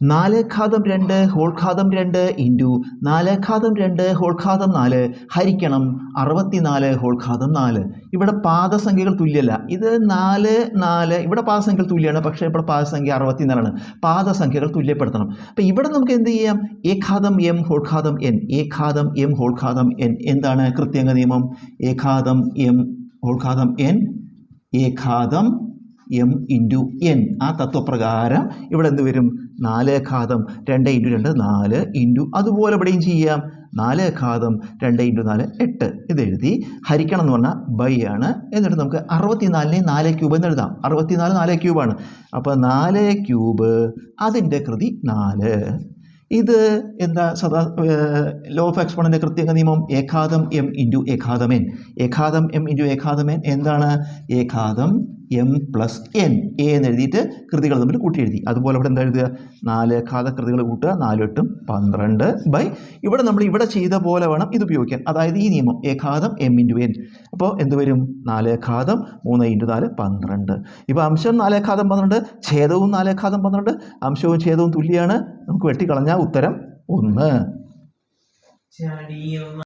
നാല് ഘാതം രണ്ട് ഹോൾ ഘാതം രണ്ട് ഇന്റു നാല് ഘാതം രണ്ട് ഹോൾ ഘാതം നാല്. ഹരിക്കണം അറുപത്തിനാല് ഹോൾ ഘാതം നാല്. ഇവിടെ പാദസംഖ്യകൾ തുല്യല്ല. ഇത് നാല് നാല്. ഇവിടെ പാദസംഖ്യകൾ തുല്യമാണ് പക്ഷേ ഇവിടെ പാദസംഖ്യ അറുപത്തിനാലാണ്. പാദസംഖ്യകൾ തുല്യപ്പെടുത്തണം. അപ്പോൾ ഇവിടെ നമുക്ക് എന്ത് ചെയ്യാം? എ ഘാതം എം ഹോൾ ഘാതം എൻ. എ ഘാതം എം ഹോൾ ഘാതം എൻ. എന്താണ് കൃത്യങ്ക നിയമം? എ ഘാതം എം ഹോൾ ഘാതം എൻ. എ ഘാതം എം ഇന്റു എൻ ആ തത്വപ്രകാരം ഇവിടെ എന്ത് വരും? നാല് ഘാതം രണ്ട് ഇന്റു രണ്ട് നാല് ഇന്റു അതുപോലെ ഇവിടെയും ചെയ്യാം. നാല് ഘാതം രണ്ട് ഇന്റു നാല് എട്ട്. ഇതെഴുതി ഹരിക്കണം എന്ന് പറഞ്ഞാൽ ബൈ ആണ്. എന്നിട്ട് നമുക്ക് അറുപത്തിനാലിനെ നാല് ക്യൂബ് എന്ന് എഴുതാം. അറുപത്തിനാല് നാല് ക്യൂബാണ് അപ്പോൾ നാല് ക്യൂബ് അതിന്റെ കൃതി നാല്. ഇത് എന്താ സദാ ലോ ഓഫ് എക്സ്പോണന്റെ കൃത്യക നിയമം? ഏകാദം എം ഇന്റു ഏകാദമേൻ ഏകാദം എം ഇന്റു ഏകാദമേൻ എന്താണ്? ഏകാദം എം പ്ലസ് എൻ എ എന്ന് എഴുതിയിട്ട് കൃതികൾ തമ്മിൽ കൂട്ടി എഴുതി അതുപോലെ ഇവിടെ എന്താ എഴുതുക? നാല് കൃതികൾ കൂട്ടുക നാല് എട്ടും പന്ത്രണ്ട് ബൈ ഇവിടെ നമ്മൾ ഇവിടെ ചെയ്ത പോലെ വേണം ഇത് ഉപയോഗിക്കാൻ. അതായത് ഈ നിയമം എ ഖാതം എം ഇന്റു എൻ അപ്പോൾ എന്ത് വരും? നാല് ഘാതം മൂന്ന് ഇന്റു നാല് പന്ത്രണ്ട്. ഇപ്പോൾ അംശം നാല് ഘാതം പന്ത്രണ്ട് ഛേദവും നാല് ഘാതം പന്ത്രണ്ട്. അംശവും ഛേദവും തുല്യമാണ് നമുക്ക് വെട്ടിക്കളഞ്ഞാൽ ഉത്തരം ഒന്ന്.